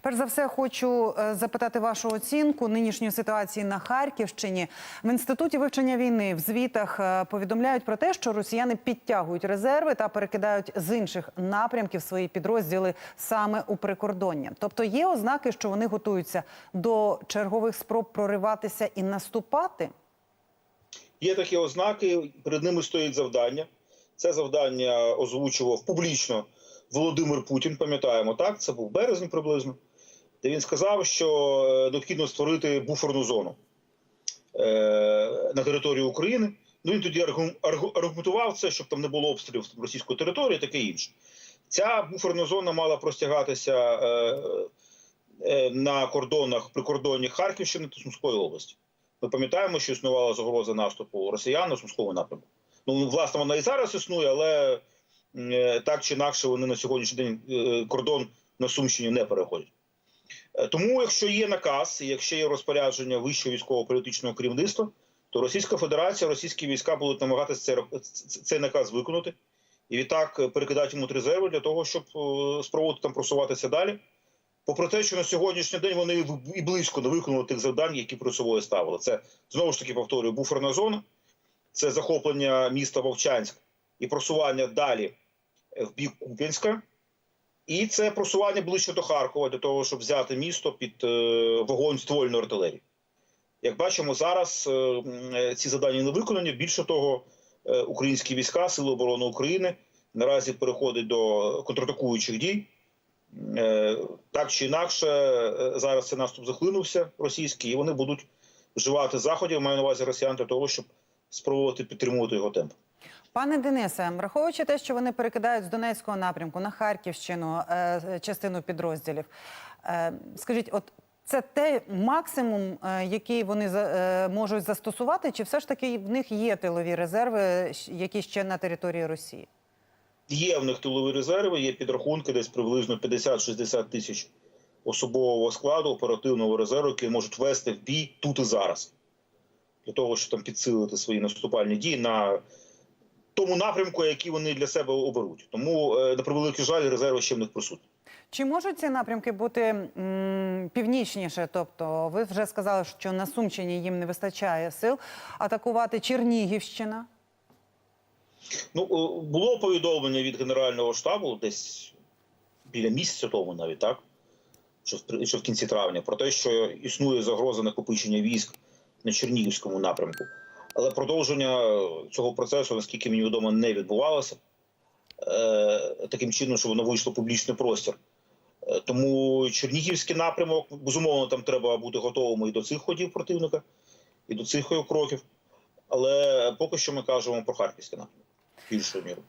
Перш за все, хочу е, запитати вашу оцінку нинішньої ситуації на Харківщині. В інституті вивчення війни в звітах е, повідомляють про те, що росіяни підтягують резерви та перекидають з інших напрямків свої підрозділи саме у прикордоння. Тобто є ознаки, що вони готуються до чергових спроб прориватися і наступати. Є такі ознаки, перед ними стоїть завдання. Це завдання озвучував публічно Володимир Путін. Пам'ятаємо, так це був березень приблизно, де він сказав, що е, необхідно створити буферну зону е, на території України. Ну він тоді аргу- аргу- аргументував це, щоб там не було обстрілів російської території, таке інше. Ця буферна зона мала простягатися е, на кордонах прикордонні Харківщини та Сумської області. Ми пам'ятаємо, що існувала загроза наступу росіян на Сумському напрямку. Ну, власне, вона і зараз існує, але так чи інакше вони на сьогоднішній день е, кордон на Сумщині не переходять. Е, Тому, якщо є наказ, якщо є розпорядження вищого військово-політичного керівництва, то Російська Федерація, російські війська будуть намагатися цей, наказ виконати і відтак е, перекидати йому резерви для того, щоб е, спробувати там просуватися далі. Попри те, що на сьогоднішній день вони і близько не виконали тих завдань, які перед собою ставили. Це знову ж таки повторюю, буферна зона, це захоплення міста Вовчанськ і просування далі е, в бік Куп'янська, і це просування ближче до Харкова для того, щоб взяти місто під е, вогонь ствольної артилерії. Як бачимо, зараз е, ці завдання не виконані. Більше того, е, українські війська, Сили оборони України наразі переходять до контратакуючих дій. Так чи інакше, зараз цей наступ захлинувся російський, і вони будуть вживати заходів, маю на увазі росіян для того, щоб спробувати підтримувати його темп. Пане Денисе, враховуючи те, що вони перекидають з Донецького напрямку на Харківщину е, частину підрозділів, е, скажіть, от це те максимум, е, який вони е, можуть застосувати, чи все ж таки в них є тилові резерви, які ще на території Росії? Є в них тилові резерви, є підрахунки десь приблизно 50-60 тисяч особового складу оперативного резерву, які можуть вести в бій тут і зараз, для того, щоб там підсилити свої наступальні дії на тому напрямку, який вони для себе оберуть. Тому, е, на превеликий жаль, резерви ще в них присутні. Чи можуть ці напрямки бути м, північніше? Тобто, ви вже сказали, що на Сумщині їм не вистачає сил атакувати Чернігівщина? Ну, е, було повідомлення від Генерального штабу десь біля місяця тому навіть, так? Що в, що в кінці травня, про те, що існує загроза накопичення військ на Чернігівському напрямку. Але продовження цього процесу, наскільки мені відомо, не відбувалося е, таким чином, що воно вийшло в публічний простір. Е, тому Чернігівський напрямок, безумовно, там треба бути готовими і до цих ходів противника, і до цих кроків. Але поки що ми кажемо про харківський напрямок більшою мірою.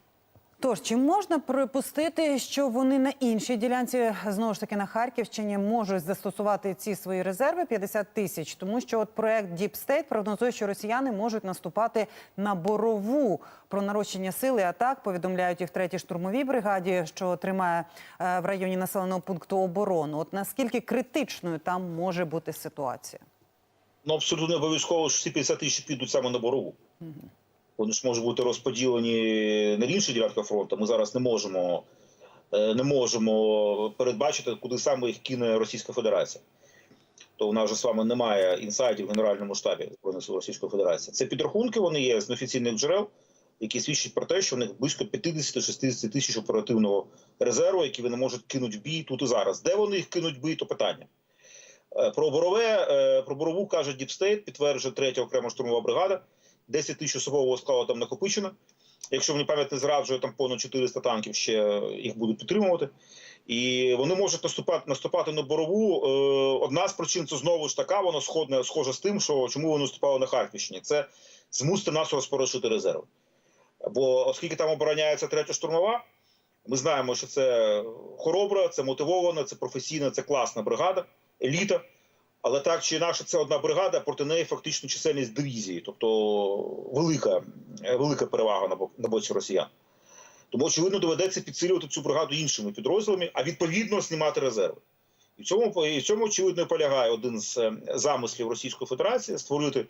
Тож, чи можна припустити, що вони на іншій ділянці, знову ж таки на Харківщині, можуть застосувати ці свої резерви 50 тисяч, тому що от проект Deep State прогнозує, що росіяни можуть наступати на борову. Про нарощення сили атак повідомляють і в третій штурмовій бригаді, що тримає е, в районі населеного пункту оборону. От наскільки критичною там може бути ситуація? Ну абсолютно не обов'язково, що всі 50 тисяч підуть саме на борову. Вони ж можуть бути розподілені на інші ділянки фронту. Ми зараз не можемо, е, не можемо передбачити, куди саме їх кине Російська Федерація. То у нас же з вами немає інсайдів в Генеральному штабі Збройних сил Російської Федерації. Це підрахунки, вони є з неофіційних джерел, які свідчать про те, що в них близько 50-60 тисяч оперативного резерву, які вони можуть кинути в бій тут і зараз. Де вони їх кинуть в бій, то питання. Е, Про борове, е, про борову каже Діпстейт, підтверджує третя окрема штурмова бригада. 10 тисяч особового складу там накопичено. Якщо мені пам'ять не зраджує, там понад 400 танків ще їх будуть підтримувати. І вони можуть наступати наступати на борову. Е, Одна з причин це знову ж така, воно сходне схоже з тим, що чому вони наступали на Харківщині. Це змусити нас розпорошити резерви. Бо оскільки там обороняється третя штурмова, ми знаємо, що це хоробра, це мотивована, це професійна, це класна бригада, еліта. Але так чи інакше, це одна бригада, проти неї фактично чисельність дивізії, тобто велика, е, велика перевага на бок на боці росіян. Тому, очевидно, доведеться підсилювати цю бригаду іншими підрозділами, а відповідно знімати резерви. І в цьому і в цьому очевидно полягає один з е, замислів Російської Федерації створити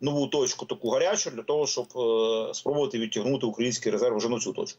нову точку, таку гарячу, для того, щоб е, спробувати відтягнути український резерв вже на цю точку.